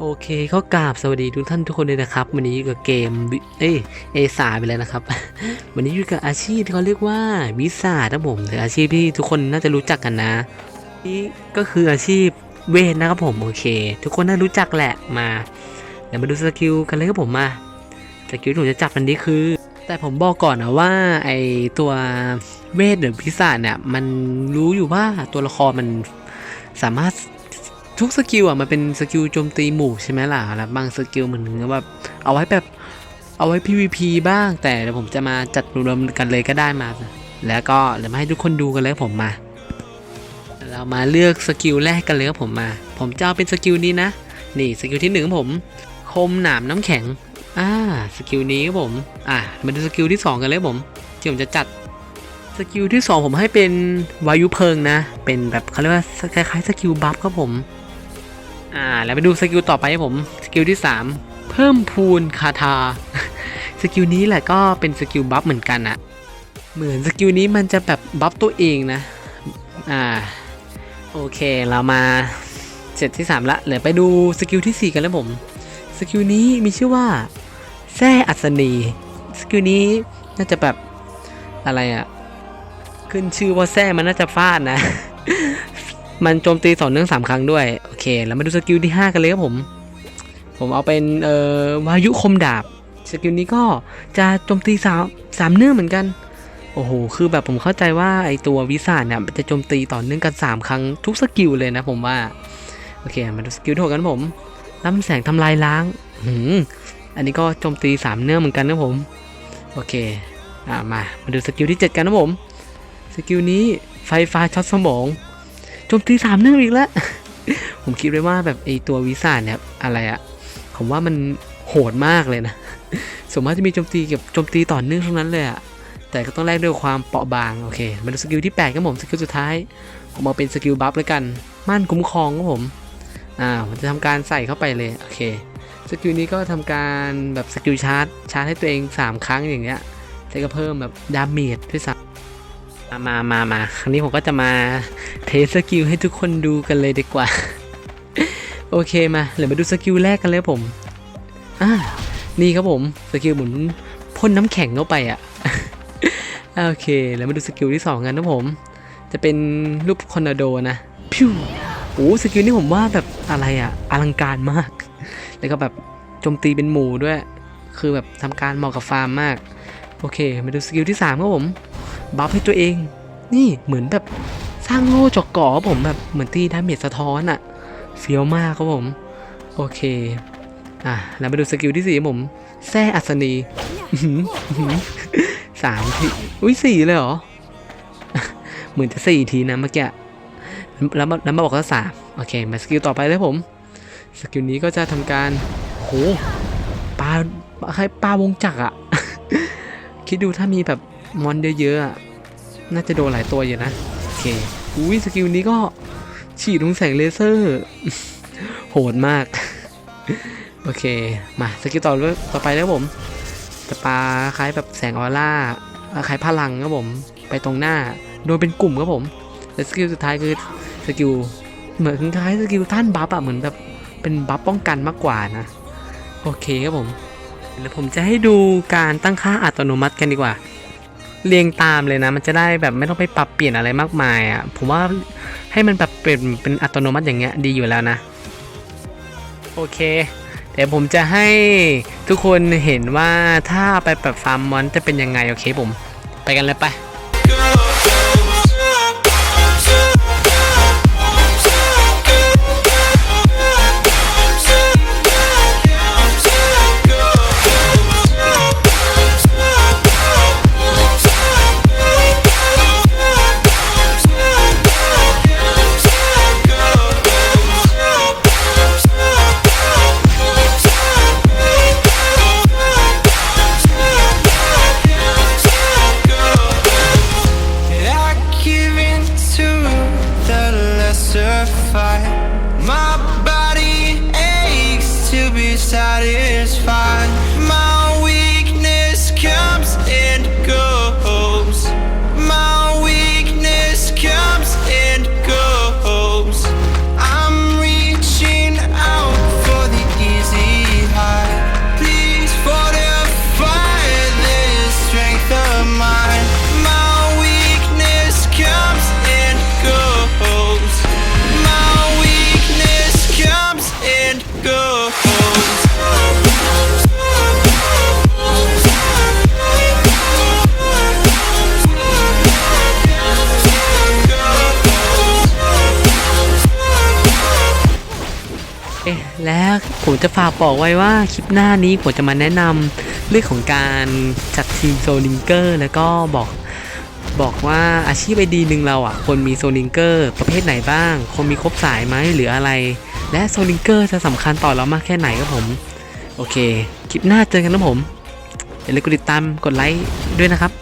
โอเคก็กราบสวัสดีทุกท่านทุกคนเลยนะครับ วันนี้อยู่กับเกมเอ้ยเอสาไปเลยนะครับ วันนี้อยู่กับอาชีพที่เขาเรียกว่าวิสานะผมหรืออาชีพที่ทุกคนน่าจะรู้จักกันนะนี่ก็คืออาชีพเวทนะครับผมโอเค ทุกคนน่ารู้จักแหละมาเดี๋ยวมาดูสกิลกันเลยครับผมมาสกิลที่ผมจะจับมันนี้คือ แต่ผมบอกก่อนนะว่าไอตัวเวทหรือพิศาจเนี่ยมันรู้อยู่ว่าตัวละครมันสามารถ ทุกสกิลอะมันเป็นสกิลโจมตีหมู่ใช่ไหมล่ะแล้วบางสกิลมันถึงกับแบบเอาไว้แบบเอาไว้ PVP บ้าง แต่เดี๋ยวผมจะมาจัดรวมๆกันเลยก็ได้มา แล้วก็เดี๋ยวมาให้ทุกคนดูกันเลยครับผมมา เรามาเลือกสกิลแรกกันเลยครับผมมา ผมจะเอาเป็นสกิลนี้นะ นี่สกิลที่หนึ่งผม คมหนามน้ำแข็ง อ่า สกิลนี้ครับผม อ่า มาดูสกิลที่สองกันเลยผมที่ผมจะจัดสกิลที่สองผมให้เป็นวายุเพลิงนะ เป็นแบบเขาเรียกว่าคล้ายๆสกิลบัฟครับผม อ่า แล้วไปดูสกิลต่อไปครับผม สกิลที่ 3 เพิ่มพูนคาถา สกิลนี้แหละก็เป็นสกิลบัฟเหมือนกันนะเหมือนสกิลนี้มันจะแบบบัฟตัวเองนะ อ่า โอเค เรามาเสร็จที่ 3 ละเหลือไปดูสกิลที่ 4 กันแล้วผม สกิลนี้มีชื่อว่าแซ่อัศนี สกิลนี้น่าจะแบบอะไรอะขึ้นชื่อว่าแซ่มันน่าจะฟาดนะ มันโจมตีต่อเนื่องสามครั้งด้วย โอเค แล้วมาดูสกิลที่ 5 กันเลยครับผม ผมเอาเป็นเอ่อวายุคมดาบ สกิลนี้ก็จะโจมตีสามสามเนื่องเหมือนกัน โอ้โห คือแบบผมเข้าใจว่าไอตัววิสาเนี่ยมันจะโจมตีต่อเนื่องกัน 3 ครั้งทุกสกิลเลยนะผมว่า โอเค มาดูสกิลที่หกกันผมล้ำแสงทำลายล้างหืมอันนี้ก็โจมตีสามเนื่องเหมือนกันนะผม โอเค อ่ามา มาดูสกิลที่ 7 กันนะผม สกิลนี้ไฟฟ้าช็อตสมอง จมตีสามเนื่องอีกแล้ว ผมคิดไว้ว่าแบบไอตัววิสาเนี่ยอะไรอะผมว่ามันโหดมากเลยนะสมมติจะมีโจมตีเกับโจมตีต่อเนื่องทั้งนั้นเลยอะแต่ก็ต้องแลกด้วยความเปราะบางโอเคมาดูสกิลที่8ครับผมสกิลสุดท้าย ผมเอาเป็นสกิลบัฟแล้วกันม่านคุ้มครองครับผมอ่าผมจะทำการใส่เข้าไปเลยโอเคสกิลนี้ก็ทำการแบบสกิลชาร์จชาร์จให้ตัวเอง 3 ครั้งอย่างเงี้ยแล้วก็เพิ่มแบบดาเมจด้วยซ้ำ มามามามาครั้งนี้ผมก็จะมาเทสสกิลให้ทุกคนดูกันเลยดีกว่า โอเคมาเดี๋ยวมาดูสกิลแรกกันเลยผมอ่านี่ครับผมสกิลหมุนพ่นน้ำแข็งเข้าไปอะโอเค แล้วมาดูสกิลที่ 2 กันนะผม จะเป็นรูปคอนาโดนะพิวโอ้สกิลนี้ผมว่าแบบอะไรอะอลังการมาก แล้วก็แบบโจมตีเป็นหมู่ด้วย คือแบบทำการเหมาะกับฟาร์มมาก โอเค มาดูสกิลที่3ครับผม บัฟให้ตัวเอง นี่เหมือนแบบสร้างโล่จอกก่อผมแบบเหมือนตีดาเมจสะท้อนอะเฟี้ยวมากครับผม โอเค อะแล้วมาดูสกิลที่สี่ผมแซ่อัศนีสามที อุ้ยสี่เลยเหรอ เหมือนจะสี่ทีนะเมื่อกี้แล้วมาแล้วมาบอกว่าสามโอเค มาสกิลต่อไปเลยผม สกิลนี้ก็จะทำการโหปลาคล้ปลาวงจักรอะคิดดูถ้ามีแบบ มอนเยอะๆอะน่าจะโดนหลายตัวอยู่นะ โอเค อุ้ยสกิลนี้ก็ฉีดลงแสงเลเซอร์ โหดมาก โอเค มาสกิลต่อเลยต่อไปแล้วผมจะปาคล้ายแบบแสงออร่าคล้ายพลังครับผม ไปตรงหน้า โดยเป็นกลุ่มครับผมแต่สกิลสุดท้ายคือสกิลเหมือนคล้ายสกิลท่านบัฟอะเหมือนแบบเป็นบัฟป้องกันมากกว่านะ โอเคครับผมเดี๋ยวผมจะให้ดูการตั้งค่าอัตโนมัติกันดีกว่า เรียงตามเลยนะ มันจะได้แบบไม่ต้องไปปรับเปลี่ยนอะไรมากมายอะ่ะ ผมว่าให้มันแบบเป็นเป็นอัตโนมัติอย่างเงี้ยดีอยู่แล้วนะ โอเค เดี๋ยวผมจะให้ทุกคนเห็นว่าถ้าไปแบบฟาร์มมอนจะเป็นยังไงโอเคผม ไปกันเลยไป satisfied. My แล้วผมจะฝากบอกไว้ว่าคลิปหน้านี้ผมจะมาแนะนำเรื่องของการจัดทีมโซลิงเกอร์ แล้วก็บอกบอกว่าอาชีพไอดีหนึ่งเราอะควรมีโซลิงเกอร์ประเภทไหนบ้างควรมีครบสายไหมหรืออะไร และโซลิงเกอร์จะสำคัญต่อเรามากแค่ไหนครับผม โอเค คลิปหน้าเจอกันนะผมอย่าลืมกดติดตามกดไลค์ด้วยนะครับ